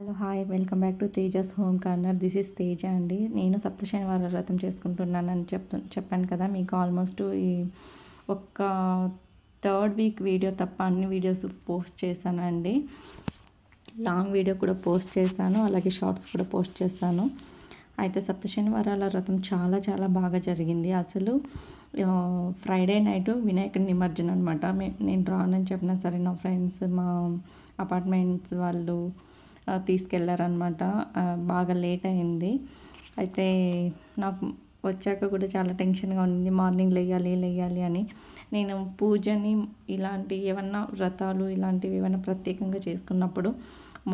Hello hi. Welcome back to Tejas home corner. This is Teja అండి. నేను సప్త శనివారం వ్రతం చేసుకుంటున్నానని చెప్తు చెప్పాను కదా మీకు ఆల్మోస్ట్ ఈ ఒక్క థర్డ్ వీక్ వీడియో తప్ప అన్ని వీడియోస్ పోస్ట్ చేశానండి. లాంగ్ వీడియో కూడా పోస్ట్ చేశాను అలాగే షార్ట్స్ కూడా పోస్ట్ చేశాను. అయితే సప్త శనివారాల వ్రతం చాలా చాలా బాగా జరిగింది. అసలు ఫ్రైడే నైట్ వినాయకుడి నిమజ్జనం అనమాట నేను రానని చెప్పినా సరే నా ఫ్రెండ్స్ మా అపార్ట్మెంట్స్ వాళ్ళు తీసుకెళ్ళారనమాట బాగా లేట్ అయింది. అయితే నాకు వచ్చాక కూడా చాలా టెన్షన్గా ఉంది మార్నింగ్ లేయాలి లేయాలి అని. నేను పూజని ఇలాంటి ఏమన్నా వ్రతాలు ఇలాంటివి ఏమైనా ప్రత్యేకంగా చేసుకున్నప్పుడు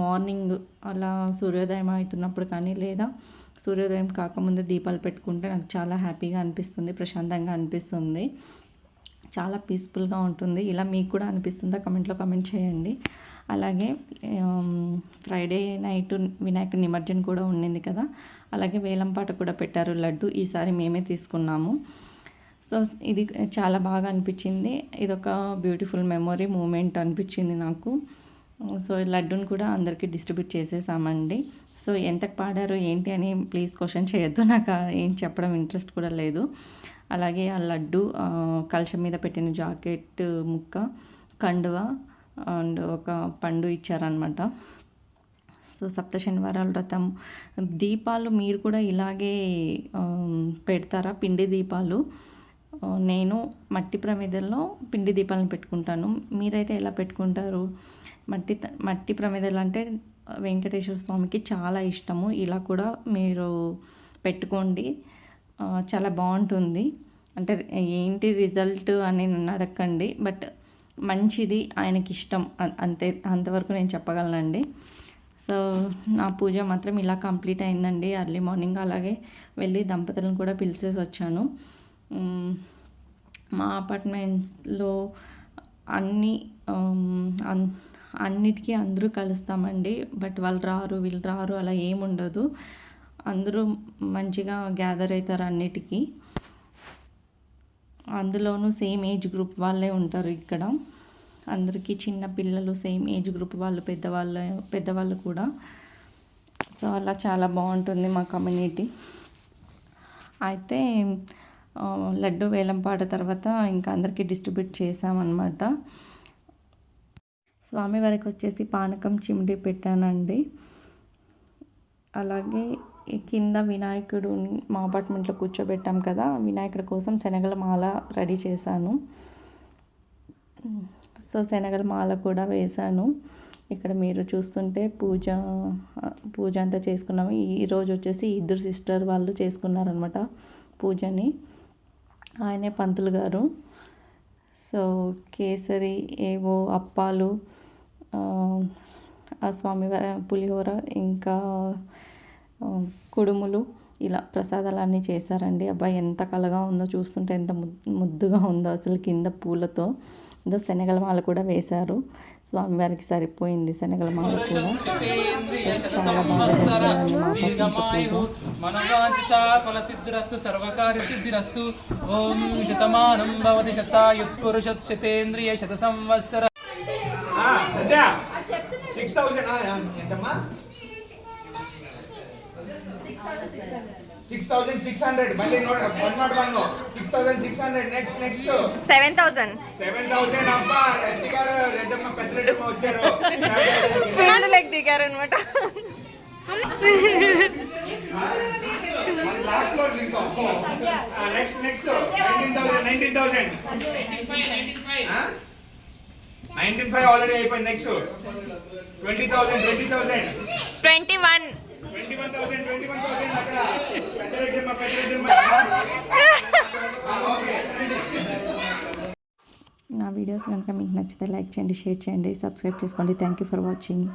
మార్నింగ్ అలా సూర్యోదయం అవుతున్నప్పుడు కానీ లేదా సూర్యోదయం కాకముందే దీపాలు పెట్టుకుంటే నాకు చాలా హ్యాపీగా అనిపిస్తుంది ప్రశాంతంగా అనిపిస్తుంది. చాలా పీస్ఫుల్గా ఉంటుంది. ఇలా మీకు కూడా అనిపిస్తుందా? కమెంట్లో కమెంట్ చేయండి. అలాగే ఫ్రైడే నైట్ వినాయక నిమజ్జనం కూడా ఉండింది కదా. అలాగే వేలంపాట కూడా పెట్టారు. లడ్డు ఈసారి మేమే తీసుకున్నాము. సో ఇది చాలా బాగా అనిపించింది. ఇది ఒక బ్యూటిఫుల్ మెమొరీ మూమెంట్ అనిపించింది నాకు. సో ఈ లడ్డూని కూడా అందరికీ డిస్ట్రిబ్యూట్ చేసేసామండి. సో ఎంతకు పాడారు ఏంటి అని ప్లీజ్ క్వశ్చన్ చేయొద్దు. నాకు ఏం చెప్పడం ఇంట్రెస్ట్ కూడా లేదు. అలాగే ఆ లడ్డు ఆ, కలశం మీద పెట్టిన జాకెట్ ముక్క కండువ అండ్ ఒక పండు ఇచ్చారనమాట సో సప్త శనివారాల వ్రతం. దీపాలు మీరు కూడా ఇలాగే పెడతారా? పిండి దీపాలు? నేను మట్టి ప్రమిదల్లో పిండి దీపాలను పెట్టుకుంటాను. మీరైతే ఎలా పెట్టుకుంటారు? మట్టి మట్టి ప్రమిదలు అంటే వెంకటేశ్వర స్వామికి చాలా ఇష్టము. ఇలా కూడా మీరు పెట్టుకోండి. చాలా బాగుంటుంది. అంటే ఏంటి రిజల్ట్ అని నడకండి బట్ మంచిది ఆయనకి ఇష్టం అంతే అంతవరకు నేను చెప్పగలనండి. సో నా పూజ మాత్రం ఇలా కంప్లీట్ అయిందండి. ఎర్లీ మార్నింగ్ అలాగే వెళ్ళి దంపతులను కూడా పిలిచేసి వచ్చాను. మా అపార్ట్మెంట్స్లో అన్ని అన్నిటికీ అందరూ కలుస్తామండి. బట్ వాళ్ళు రారు వీళ్ళు రారు అలా ఏముండదు. అందరూ మంచిగా గ్యాదర్ అవుతారు అన్నిటికీ. అందులోనూ సేమ్ ఏజ్ గ్రూప్ వాళ్ళే ఉంటారు ఇక్కడ. అందరికీ చిన్న పిల్లలు సేమ్ ఏజ్ గ్రూప్ వాళ్ళు పెద్దవాళ్ళ పెద్దవాళ్ళు కూడా. సో అలా చాలా బాగుంటుంది మా కమ్యూనిటీ. అయితే లడ్డు వేలంపాట తర్వాత ఇంకా అందరికీ డిస్ట్రిబ్యూట్ చేసామన్నమాట స్వామివారికి వచ్చేసి పానకం చిమిడి పెట్టానండి. అలాగే కింద వినాయకుడు మా అపార్ట్మెంట్లో కూర్చోబెట్టాం కదా వినాయకుడి కోసం శనగల మాల రెడీ చేశాను. సో శనగల మాల కూడా వేశాను. ఇక్కడ మీరు చూస్తుంటే పూజ పూజ అంతా చేసుకున్నాము. ఈరోజు వచ్చేసి ఇద్దరు సిస్టర్ వాళ్ళు చేసుకున్నారనమాట పూజని. ఆయనే పంతులు గారు. సో కేసరి ఏవో అప్పాలు ఆ, స్వామివారి పులిహోర ఇంకా కుడుములు ఇలా ప్రసాదాలు అన్నీ చేశారండి. అబ్బాయి ఎంత కలగా ఉందో చూస్తుంటే ఎంత ముద్- ముద్దుగా ఉందో అసలు కింద పూలతో. ఏదో శనగల మాల కూడా వేశారు. స్వామివారికి సరిపోయింది శనగల మాల కూడా. చాలా బాగా సిద్ధిరస్తు ఓం శతమానం భవతి శతాయుత్పురుషత్ శతేంద్రియ శత సంవత్సర six thousand six thousand six hundred. మళ్ళీ note one not one six thousand six hundred. Next next seven thousand seven thousand అమ్మా రెడ్డి గారు రెడ్డమ్మ పెద్ద రెడ్డమ్మ వచ్చారు. ఫీల్డ్ లెక్ దిగారు అనమాట లాస్ట్లో next next nineteen thousand nineteen thousand nineteen five already అయిపోయింది. Next twenty thousand twenty thousand twenty one twenty one thousand twenty one thousand అక్కడ నా వీడియోస్ కనుక మీకు నచ్చితే లైక్ చేయండి షేర్ చేయండి సబ్స్క్రైబ్ చేసుకోండి. Thank you for watching